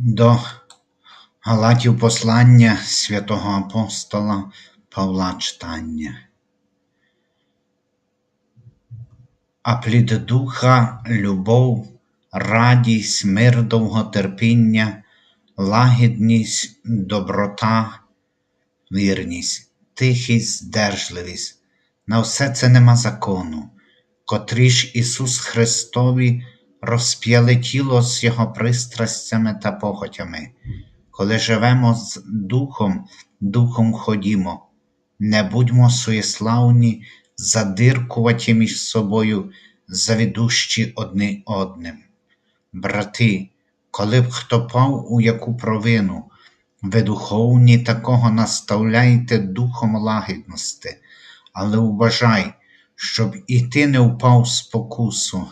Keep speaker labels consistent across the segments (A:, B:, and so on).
A: До Галатів послання святого апостола Павла читання. А плід духа, любов, радість, мир, довготерпіння, лагідність, доброта, вірність, тихість, здержливість. На все це нема закону, котрі ж Ісус Христові розп'яли тіло з Його пристрастями та похотями. Коли живемо з Духом, Духом ходімо, не будьмо суєславні, задиркуваті між собою, завідущі одне одним. Брати, коли б хто пав у яку провину, ви духовні такого наставляйте духом лагідності, але уважай, щоб і ти не впав в спокусу.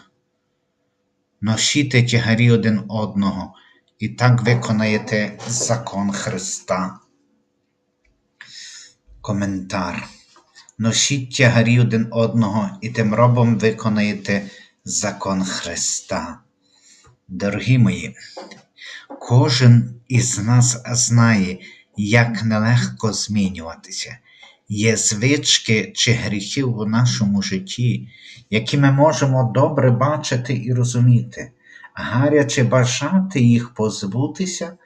A: Носіте тягарі один одного, і так виконаєте закон Христа. Коментар. Носіть тягарі один одного, і тим робом виконаєте закон Христа. Дорогі мої, кожен із нас знає, як нелегко змінюватися. Є звички чи гріхи в нашому житті, які ми можемо добре бачити і розуміти, гаряче бажати їх позбутися,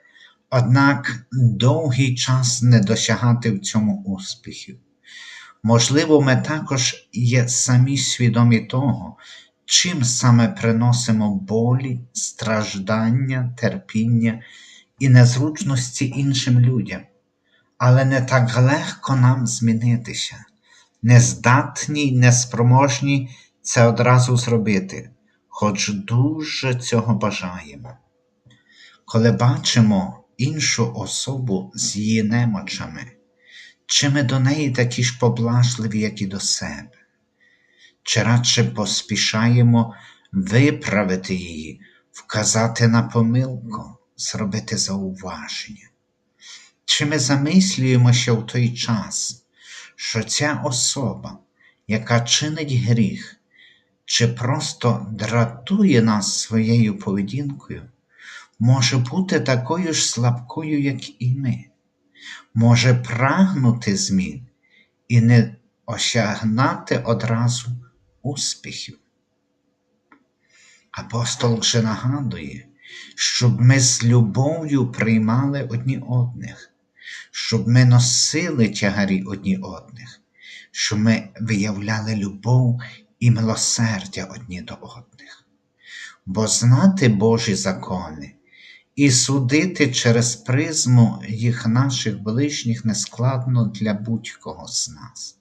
A: однак довгий час не досягати в цьому успіхів. Можливо, ми також є самі свідомі того, чим саме приносимо болі, страждання, терпіння і незручності іншим людям, але не так легко нам змінитися, нездатні неспроможні це одразу зробити, хоч дуже цього бажаємо. Коли бачимо іншу особу з її немочами, чи ми до неї такі ж поблажливі, як і до себе, чи радше поспішаємо виправити її, вказати на помилку, зробити зауваження? Чи ми замислюємося в той час, що ця особа, яка чинить гріх, чи просто дратує нас своєю поведінкою, може бути такою ж слабкою, як і ми, може прагнути змін і не осягнати одразу успіхів. Апостол вже нагадує, щоб ми з любов'ю приймали одні одних, щоб ми носили тягарі одні одних, щоб ми виявляли любов і милосердя одні до одних, бо знати Божі закони і судити через призму їх наших ближніх нескладно для будь-кого з нас.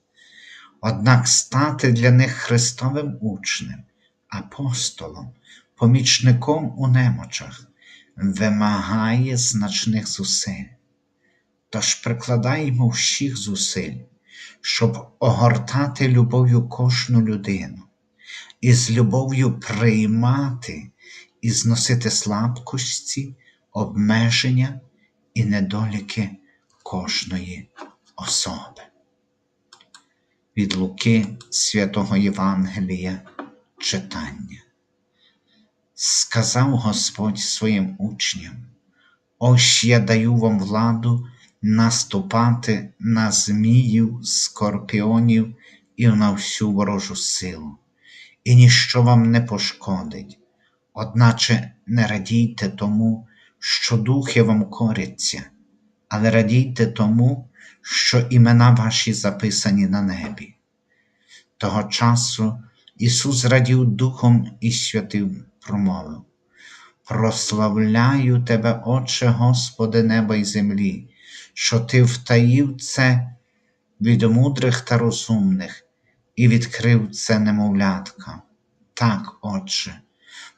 A: Однак стати для них Христовим учнем, апостолом, помічником у немочах вимагає значних зусиль. Тож прикладаємо всіх зусиль, щоб огортати любов'ю кожну людину, і з любов'ю приймати і зносити слабкості, обмеження і недоліки кожної особи. Від Луки святого Євангелія читання. Сказав Господь своїм учням: Ось я даю вам владу наступати на зміїв, скорпіонів і на всю ворожу силу, і ніщо вам не пошкодить, одначе не радійте тому, що духи вам коряться, але радійте тому, що імена ваші записані на небі. Того часу Ісус радів Духом і Святим промовив: Прославляю Тебе, Отче Господи неба й землі, що Ти втаїв це від мудрих та розумних і відкрив це немовлятка. Так, Отче,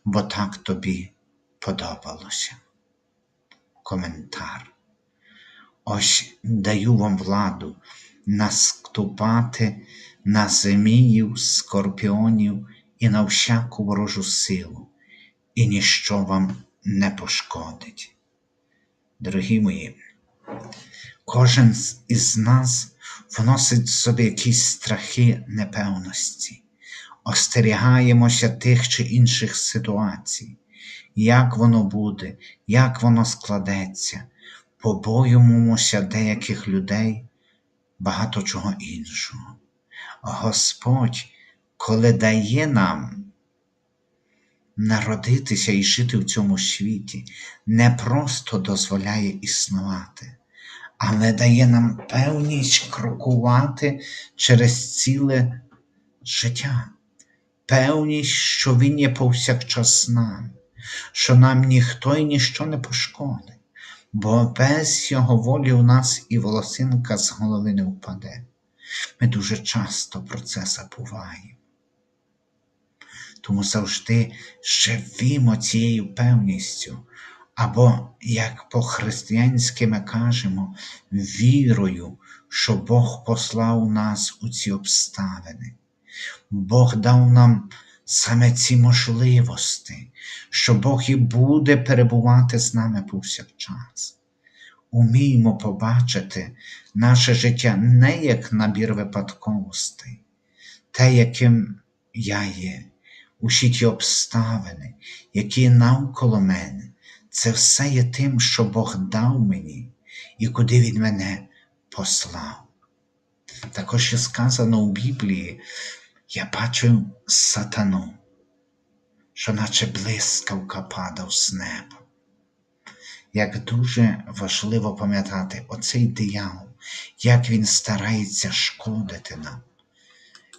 A: бо так тобі подобалося. Коментар. Ось даю вам владу наступати на зміїв, скорпіонів і на всяку ворожу силу, і ніщо вам не пошкодить. Дорогі мої, кожен із нас вносить в собі якісь страхи непевності, остерігаємося тих чи інших ситуацій, як воно буде, як воно складеться, побоюємося деяких людей, багато чого іншого. Господь, коли дає нам народитися і жити в цьому світі, не просто дозволяє існувати, але дає нам певність крокувати через ціле життя, певність, що Він є повсякчас нами, що нам ніхто і ніщо не пошкодить, бо без Його волі у нас і волосинка з голови не впаде. Ми дуже часто про це забуваємо. Тому завжди живімо цією певністю, або, як по-християнськи ми кажемо, вірою, що Бог послав нас у ці обставини. Бог дав нам саме ці можливості, що Бог і буде перебувати з нами повсякчас. Уміймо побачити наше життя не як набір випадковостей, те, яким я є, усі ті обставини, які навколо мене, це все є тим, що Бог дав мені і куди Він мене послав. Також є сказано у Біблії, я бачив сатану, що наче блискавка падав з неба. Як дуже важливо пам'ятати оцей диявол, як він старається шкодити нам,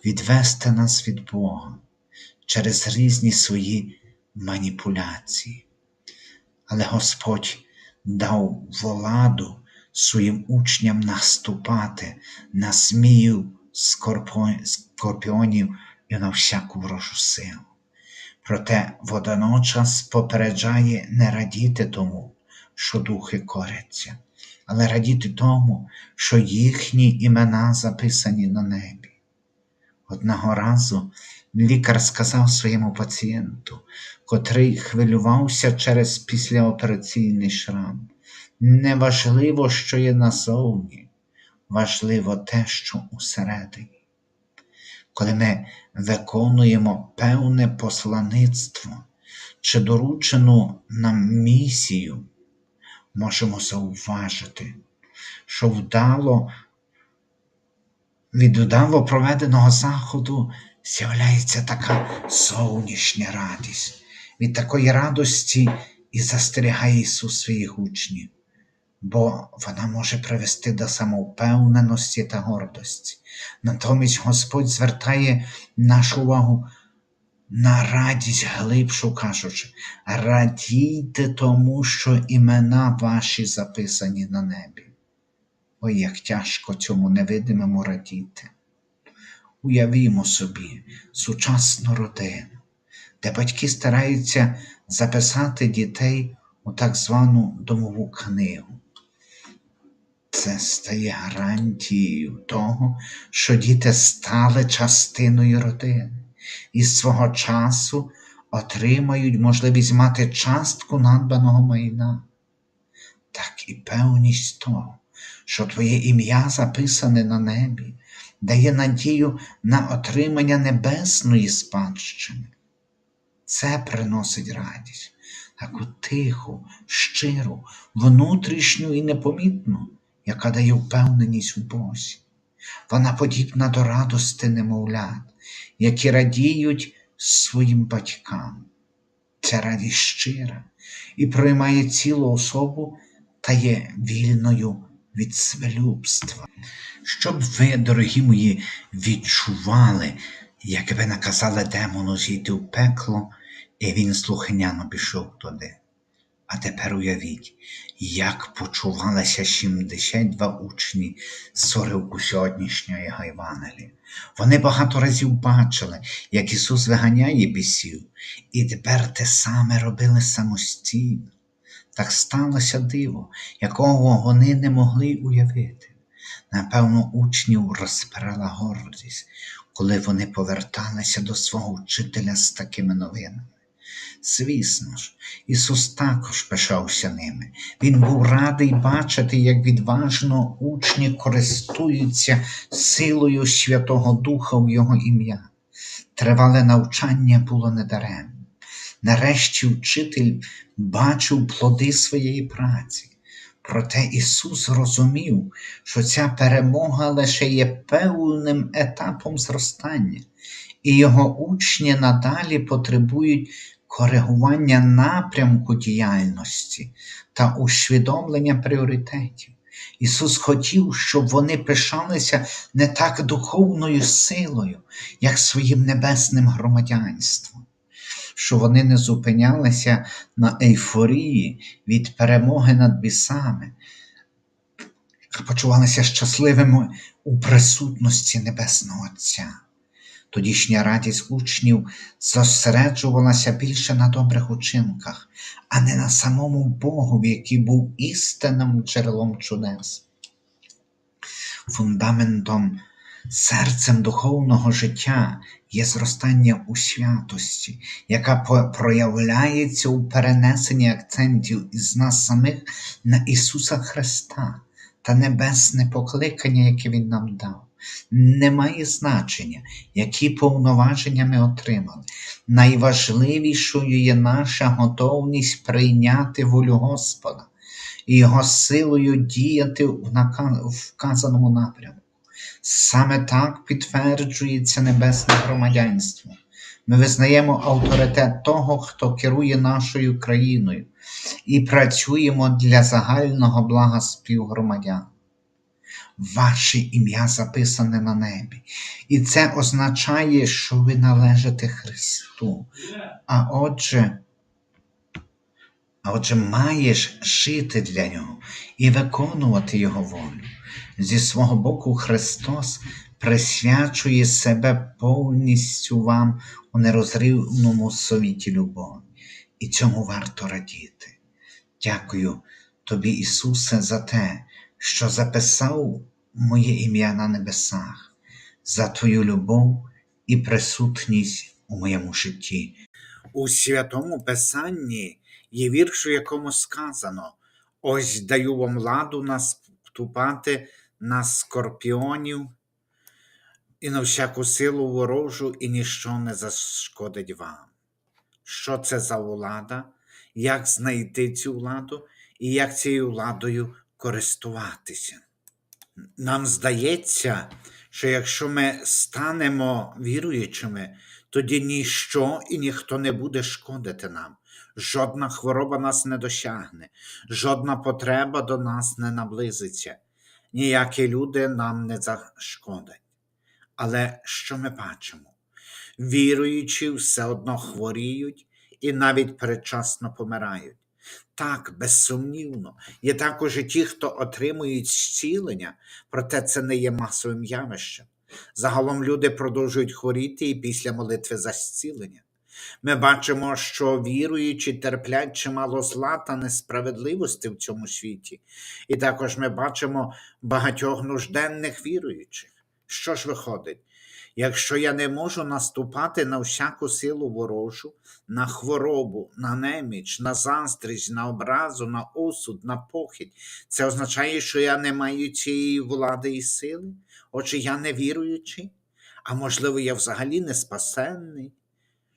A: відвести нас від Бога через різні свої маніпуляції. Але Господь дав владу своїм учням наступати на змію скорпіонів і на всяку ворожу силу. Проте водночас попереджає не радіти тому, що духи коряться, але радіти тому, що їхні імена записані на небі. Одного разу лікар сказав своєму пацієнту, котрий хвилювався через післяопераційний шрам. Неважливо, що є назовні, важливо те, що усередині. Коли ми виконуємо певне послаництво чи доручену нам місію, можемо зауважити, що вдало від вдало проведеного заходу з'являється така зовнішня радість. Від такої радості і застерігає Ісус своїх учнів, бо вона може привести до самовпевненості та гордості. Натомість Господь звертає нашу увагу на радість глибшу, кажучи, радійте тому, що імена ваші записані на небі. Ой, як тяжко цьому невидимому радіти. Уявімо собі сучасну родину, де батьки стараються записати дітей у так звану домову книгу. Це стає гарантією того, що діти стали частиною родини і з свого часу отримають можливість мати частку надбаного майна, так і певність того, що твоє ім'я записане на небі, дає надію на отримання небесної спадщини. Це приносить радість, таку тиху, щиру, внутрішню і непомітну, яка дає впевненість у Бозі. Вона подібна до радости немовлят, які радіють своїм батькам. Ця радість щира і приймає цілу особу та є вільною від свелюбства. Щоб ви, дорогі мої, відчували, як ви наказали демону зійти в пекло, і він слухняно пішов туди. А тепер уявіть, як почувалися 72 учні з уривку сьогоднішньої Євангелії. Вони багато разів бачили, як Ісус виганяє бісів, і тепер те саме робили самостійно. Так сталося диво, якого вони не могли уявити. Напевно, учнів розпирала гордість, коли вони поверталися до свого вчителя з такими новинами. Звісно ж, Ісус також пишався ними. Він був радий бачити, як відважно учні користуються силою Святого Духа в Його ім'я. Тривале навчання було недаремне. Нарешті вчитель бачив плоди своєї праці. Проте Ісус розумів, що ця перемога лише є певним етапом зростання, і його учні надалі потребують коригування напрямку діяльності та усвідомлення пріоритетів. Ісус хотів, щоб вони пишалися не так духовною силою, як своїм небесним громадянством, що вони не зупинялися на ейфорії від перемоги над бісами, почувалися щасливими у присутності Небесного Отця. Тодішня радість учнів зосереджувалася більше на добрих учинках, а не на самому Богові, який був істинним джерелом чудес. Фундаментом, серцем духовного життя є зростання у святості, яка проявляється у перенесенні акцентів із нас самих на Ісуса Христа та небесне покликання, яке Він нам дав. Не має значення, які повноваження ми отримали. Найважливішою є наша готовність прийняти волю Господа і Його силою діяти в вказаному напрямку. Саме так підтверджується небесне громадянство. Ми визнаємо авторитет того, хто керує нашою країною, і працюємо для загального блага співгромадян. Ваше ім'я записане на небі. І це означає, що ви належите Христу. А отже, а отже, маєш жити для нього і виконувати Його волю. Зі свого боку, Христос присвячує себе повністю вам у нерозривному совіті любові. І цьому варто радіти. Дякую тобі, Ісусе, за те, що записав моє ім'я на небесах, за Твою любов і присутність у моєму житті. У святому Писанні є вірш, у якому сказано: Ось даю вам ладу наступати на скорпіонів і на всяку силу ворожу, і ніщо не зашкодить вам. Що це за влада, як знайти цю владу і як цією владою користуватися. Нам здається, що якщо ми станемо віруючими, тоді ніщо і ніхто не буде шкодити нам. Жодна хвороба нас не досягне, жодна потреба до нас не наблизиться, ніякі люди нам не зашкодять. Але що ми бачимо? Віруючі все одно хворіють і навіть передчасно помирають. Так, безсумнівно, є також і ті, хто отримують зцілення, проте це не є масовим явищем. Загалом люди продовжують хворіти і після молитви за зцілення. Ми бачимо, що віруючі терплять чимало зла та несправедливості в цьому світі, і також ми бачимо багатьох нужденних віруючих. Що ж виходить? Якщо я не можу наступати на всяку силу ворожу, на хворобу, на неміч, на заздрість, на образу, на осуд, на похідь, це означає, що я не маю цієї влади і сили? Отже, я не віруючий? А можливо, я взагалі не спасенний?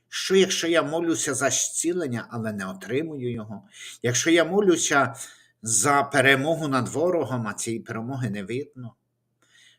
A: Що, якщо я молюся за зцілення, але не отримую його? Якщо я молюся за перемогу над ворогом, а цієї перемоги не видно?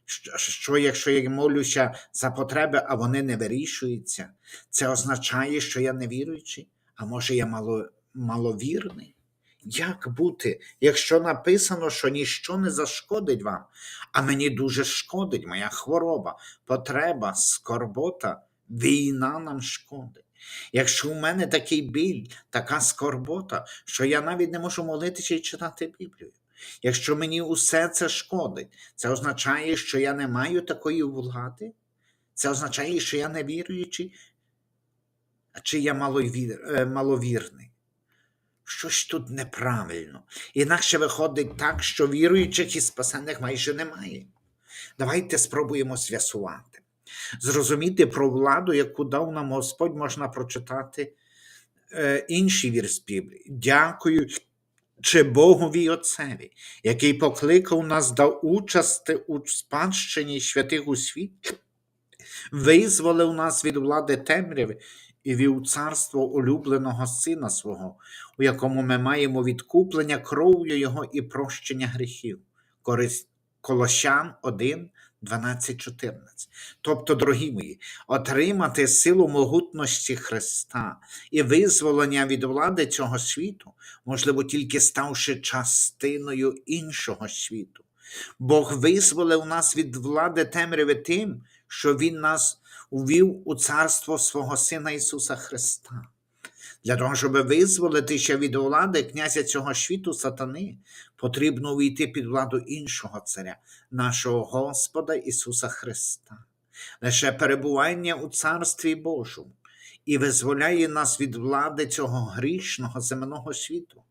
A: Що, що якщо я молюся за потреби, а вони не вирішуються, це означає, що я не віруючий, а може я мало, маловірний? Як бути, якщо написано, що ніщо не зашкодить вам, а мені дуже шкодить моя хвороба, потреба, скорбота, війна нам шкодить. Якщо у мене такий біль, така скорбота, що я навіть не можу молитися і читати Біблію. Якщо мені усе це шкодить, це означає, що я не маю такої влади? Це означає, що я не віруючий, чи я маловір, е, маловірний. Щось тут неправильно. Інакше виходить так, що віруючих і спасених майже немає. Давайте спробуємо з'ясувати. Зрозуміти про владу, яку дав нам Господь, можна прочитати е, інший вірш Біблії. Дякую чи Богові й Отцеві, який покликав нас до участи у спадщині святих у світі, визволив нас від влади темряви і вів царство улюбленого Сина свого, у якому ми маємо відкуплення кров'ю Його і прощення гріхів. Корис- Колощан 1, 12, 14. Тобто, дорогі мої, отримати силу могутності Христа і визволення від влади цього світу, можливо, тільки ставши частиною іншого світу. Бог визволив нас від влади темряви тим, що Він нас увів у царство свого Сина Ісуса Христа. Для того, щоб визволитися від влади князя цього світу сатани, потрібно увійти під владу іншого царя, нашого Господа Ісуса Христа. Лише перебування у Царстві Божому і визволяє нас від влади цього грішного земного світу.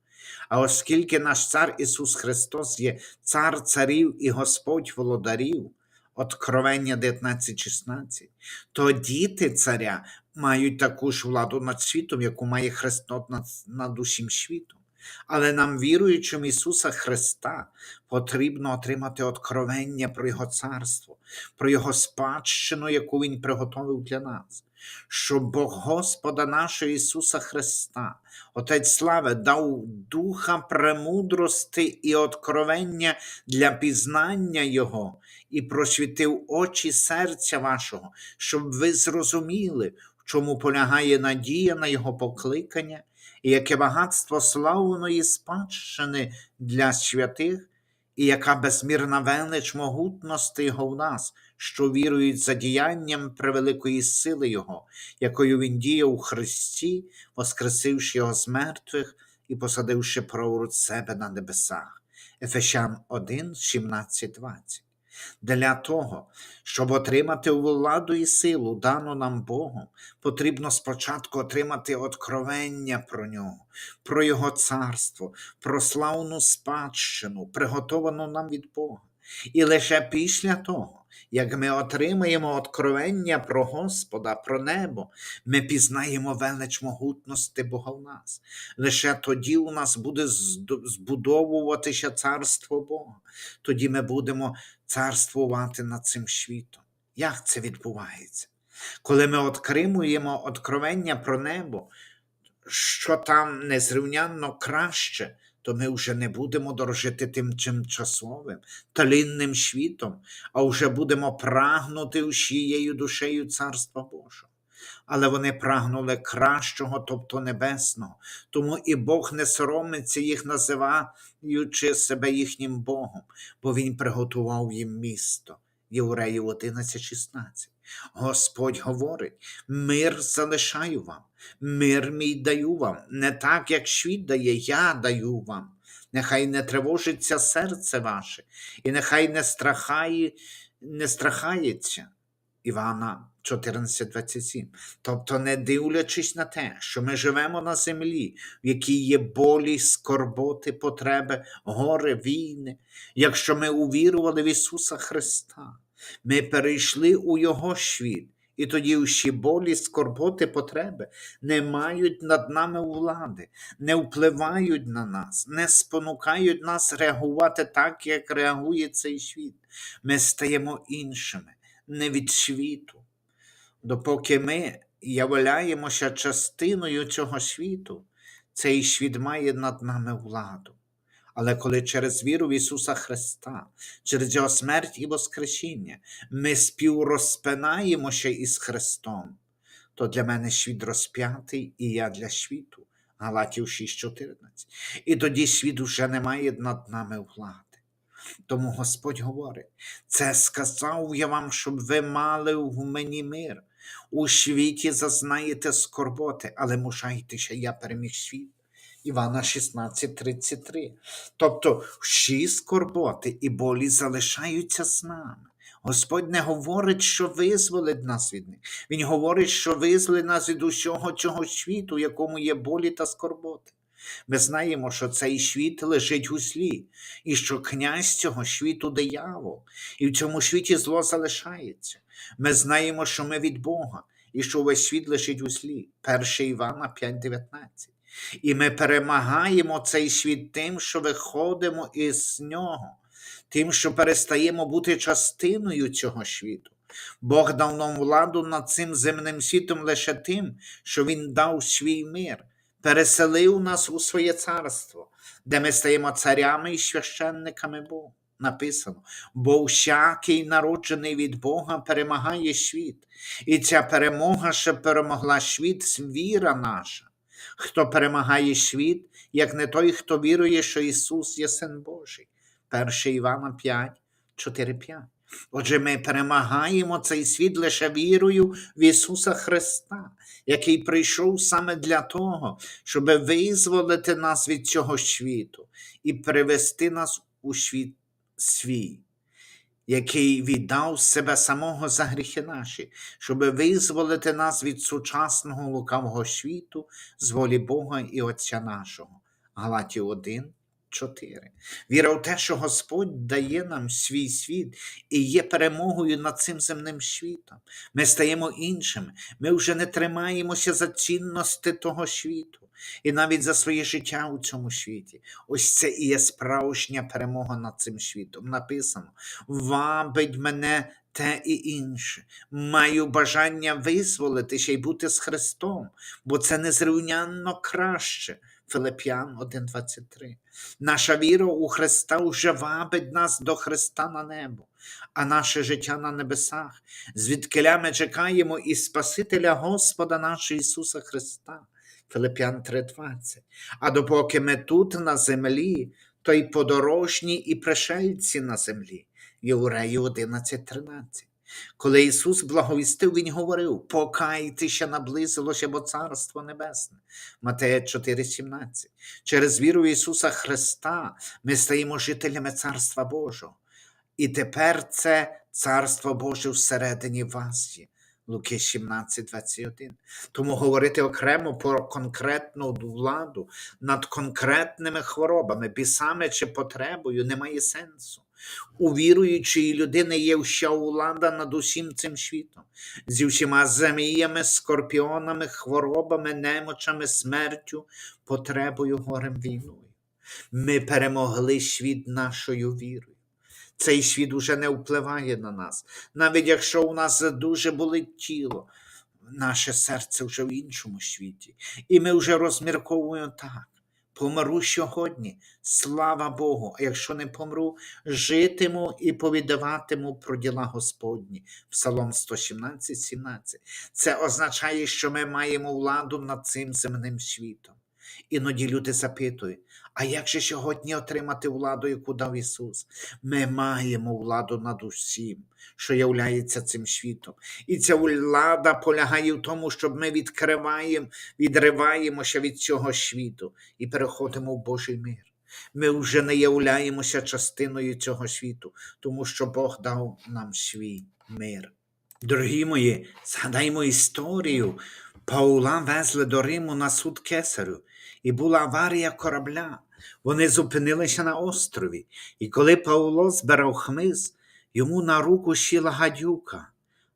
A: А оскільки наш цар Ісус Христос є цар царів і Господь володарів, Откровення 19.16, то діти царя мають таку ж владу над світом, яку має Христос над, над усім світом. Але нам, віруючим Ісуса Христа, потрібно отримати откровення про Його царство, про Його спадщину, яку Він приготовив для нас. Щоб Бог Господа нашого Ісуса Христа, Отець Слави, дав духа премудрости і откровення для пізнання Його, і просвітив очі серця вашого, щоб ви зрозуміли, чому полягає надія на Його покликання, і яке багатство славної спадщини для святих, і яка безмірна велич могутності Його в нас, що вірують за діянням превеликої сили Його, якою Він діяв у Христі, воскресивши Його з мертвих і посадивши праворуч себе на небесах. Ефесян 1, 17, 20. Для того, щоб отримати владу і силу, дану нам Богом, потрібно спочатку отримати откровення про нього, про Його царство, про славну спадщину, приготовану нам від Бога. І лише після того, як ми отримаємо откровення про Господа, про небо, ми пізнаємо велич могутності Бога в нас. Лише тоді у нас буде збудовуватися царство Бога. Тоді ми будемо царствувати над цим світом. Як це відбувається? Коли ми отримуємо откровення про небо, що там незрівнянно краще, то ми вже не будемо дорожити тим тимчасовим, талінним світом, а вже будемо прагнути усією душею Царства Божого. Але вони прагнули кращого, тобто небесного, тому і Бог не соромиться їх називаючи себе їхнім Богом, бо Він приготував їм місто. Євреїв 11.16. Господь говорить: мир залишаю вам, мир мій даю вам, не так, як світ дає, я даю вам. Нехай не тривожиться серце ваше, і нехай не страхає, не страхається. Івана 14.27. Тобто, не дивлячись на те, що ми живемо на землі, в якій є болі, скорботи, потреби, горе, війни, якщо ми увірували в Ісуса Христа, ми перейшли у Його світ, і тоді усі болі, скорботи, потреби не мають над нами влади, не впливають на нас, не спонукають нас реагувати так, як реагує цей світ. Ми стаємо іншими, не від світу. Допоки ми являємося частиною цього світу, цей світ має над нами владу. Але коли через віру в Ісуса Христа, через Його смерть і Воскресіння, ми співрозпинаємося із Христом, то для мене світ розп'ятий і я для світу. Галатів 6.14. І тоді світ уже не має над нами влади. Тому Господь говорить: це сказав я вам, щоб ви мали в мені мир. У світі зазнаєте скорботи, але мужайтеся, я переміг світ. Івана 16:33. Тобто всі скорботи і болі залишаються з нами. Господь не говорить, що визволить нас від них. Він говорить, що визволить нас від усього цього світу, в якому є болі та скорботи. Ми знаємо, що цей світ лежить у злі, і що князь цього світу диявол, і в цьому світі зло залишається. Ми знаємо, що ми від Бога, і що весь світ лежить у злі. 1 Івана 5,19. І ми перемагаємо цей світ тим, що виходимо із нього, тим, що перестаємо бути частиною цього світу. Бог дав нам владу над цим земним світом лише тим, що Він дав свій мир, переселив нас у своє царство, де ми стаємо царями і священниками Бога. Написано, бо всякий народжений від Бога перемагає світ, і ця перемога ще перемогла світ, віра наша. Хто перемагає світ, як не той, хто вірує, що Ісус є Син Божий. 1 Івана 5, 4, 5. Отже, ми перемагаємо цей світ лише вірою в Ісуса Христа, який прийшов саме для того, щоб визволити нас від цього світу і привести нас у світ свій, який віддав себе самого за гріхи наші, щоб визволити нас від сучасного лукавого світу з волі Бога і Отця нашого. Галатів 1, 4. Віра в те, що Господь дає нам свій світ і є перемогою над цим земним світом. Ми стаємо іншими. Ми вже не тримаємося за цінності того світу і навіть за своє життя у цьому світі. Ось це і є справжня перемога над цим світом. Написано: вабить мене те і інше. Маю бажання визволитися і бути з Христом, бо це незрівнянно краще. Филип'ян 1,23. Наша віра у Христа вже вабить нас до Христа на небо, а наше життя на небесах, звідкиля ми чекаємо і Спасителя Господа нашого Ісуса Христа. Филип'ян 3,20. А допоки ми тут на землі, то й подорожні і пришельці на землі. Євреї 11.13. Коли Ісус благовістив, Він говорив: покайтеся, наблизилося, бо Царство Небесне. Матея 4,17. Через віру Ісуса Христа ми стаємо жителями Царства Божого. І тепер це Царство Боже всередині вас є. Луки 17, 21. Тому говорити окремо про конкретну владу над конкретними хворобами, бісами чи потребою немає сенсу. У віруючої людини є вся влада над усім цим світом, зі всіма заміями, скорпіонами, хворобами, немочами, смертю, потребою, горем, війною. Ми перемогли світ нашою вірою. Цей світ уже не впливає на нас. Навіть якщо у нас дуже болить тіло, наше серце вже в іншому світі. І ми вже розмірковуємо так. Помру сьогодні, слава Богу, а якщо не помру, житиму і повідаватиму про діла Господні. Псалом 117, 17. Це означає, що ми маємо владу над цим земним світом. Іноді люди запитують, а як же сьогодні отримати владу, яку дав Ісус? Ми маємо владу над усім, що являється цим світом. І ця влада полягає в тому, щоб ми відкриваємо, відриваємося від цього світу і переходимо в Божий мир. Ми вже не являємося частиною цього світу, тому що Бог дав нам свій мир. Дорогі мої, згадаймо історію. Паула везли до Риму на суд кесарю, і була аварія корабля. Вони зупинилися на острові, і коли Павло збирав хмиз, йому на руку сіла гадюка,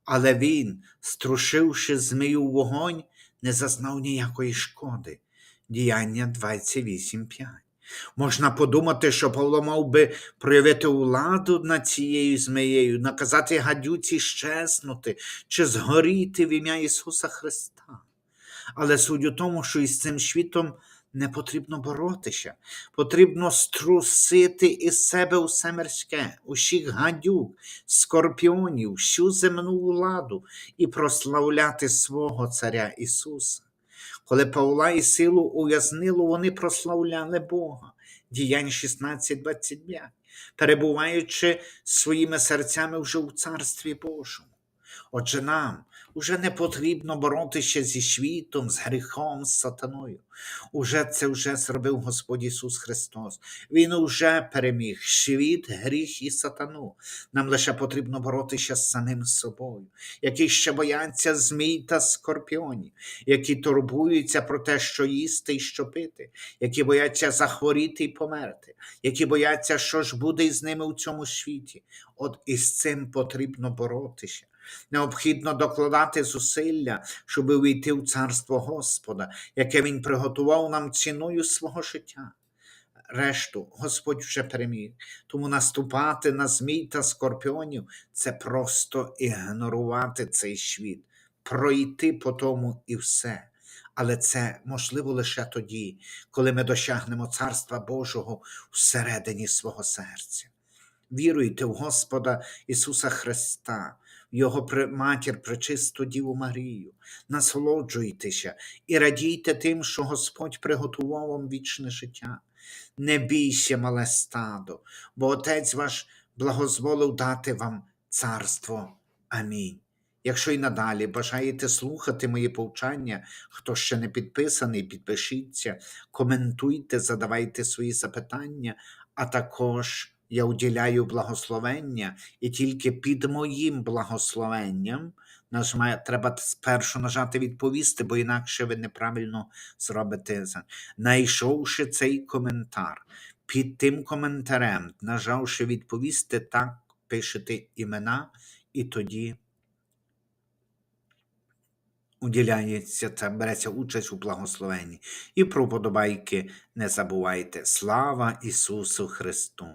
A: але він, струшивши змію вогонь, не зазнав ніякої шкоди. Діяння 28.5. Можна подумати, що Павло мав би проявити владу над цією змією, наказати гадюці щезнути чи згоріти в ім'я Ісуса Христа. Але суть у тому, що із цим світом не потрібно боротися, потрібно струсити із себе усе мирське, усіх гадюк, скорпіонів, всю земну владу і прославляти свого Царя Ісуса. Коли Павла і силу ув'язнило, вони прославляли Бога. Діянь 16.25, перебуваючи своїми серцями вже у Царстві Божому. Отже, нам Уже не потрібно боротися зі світом, з гріхом, з сатаною. Уже це вже зробив Господь Ісус Христос. Він уже переміг світ, гріх і сатану. Нам лише потрібно боротися з самим собою, які ще бояться змій та скорпіонів, які турбуються про те, що їсти і що пити, які бояться захворіти і померти, які бояться, що ж буде із ними у цьому світі. От із цим потрібно боротися. Необхідно докладати зусилля, щоб увійти в царство Господа, яке Він приготував нам ціною свого життя. Решту Господь вже переміг, тому наступати на змій та скорпіонів це просто ігнорувати цей світ, пройти по тому і все. Але це можливо лише тоді, коли ми досягнемо Царства Божого всередині свого серця. Віруйте в Господа Ісуса Христа, Його матір пречисту Діву Марію, насолоджуйтеся і радійте тим, що Господь приготував вам вічне життя. Не бійся, мале стадо, бо Отець ваш благозволив дати вам царство. Амінь. Якщо й надалі бажаєте слухати мої повчання, хто ще не підписаний, підпишіться, коментуйте, задавайте свої запитання, а також я уділяю благословення, і тільки під моїм благословенням нажимає, треба спершу нажати відповісти, бо інакше ви неправильно зробите. Найшовши цей коментар, під тим коментарем, нажавши відповісти, так пишете імена, і тоді уділяється та береться участь у благословенні. І про подобайки не забувайте. Слава Ісусу Христу!